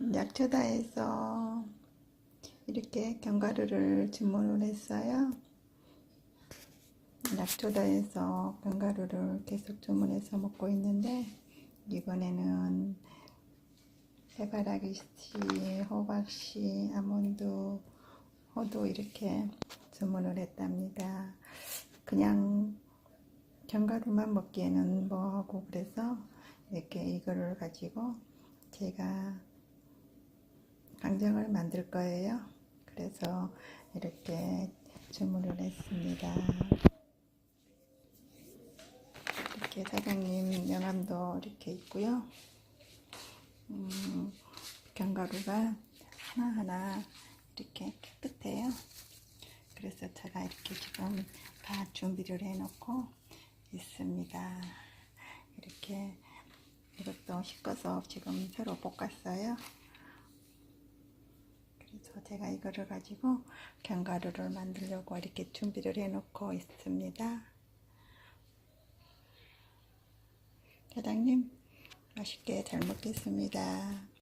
약초다에서 이렇게 견과류를 주문을 했어요. 약초다에서 견과류를 계속 주문해서 먹고 있는데 이번에는 해바라기 씨, 호박 씨, 아몬드, 호두 이렇게 주문을 했답니다. 그냥 견과류만 먹기에는 뭐하고 그래서 이렇게 이거를 가지고 제가 강정을 만들 거예요. 그래서 이렇게 주문을 했습니다. 이렇게 사장님 명함도 이렇게 있고요. 음, 견과류가 하나하나 이렇게 깨끗해요. 그래서 제가 이렇게 지금 다 준비를 해놓고 있습니다. 이렇게 이것도 씻어서 지금 새로 볶았어요. 그래서 제가 이거를 가지고 견과류를 만들려고 이렇게 준비를 해놓고 있습니다. 사장님, 맛있게 잘 먹겠습니다.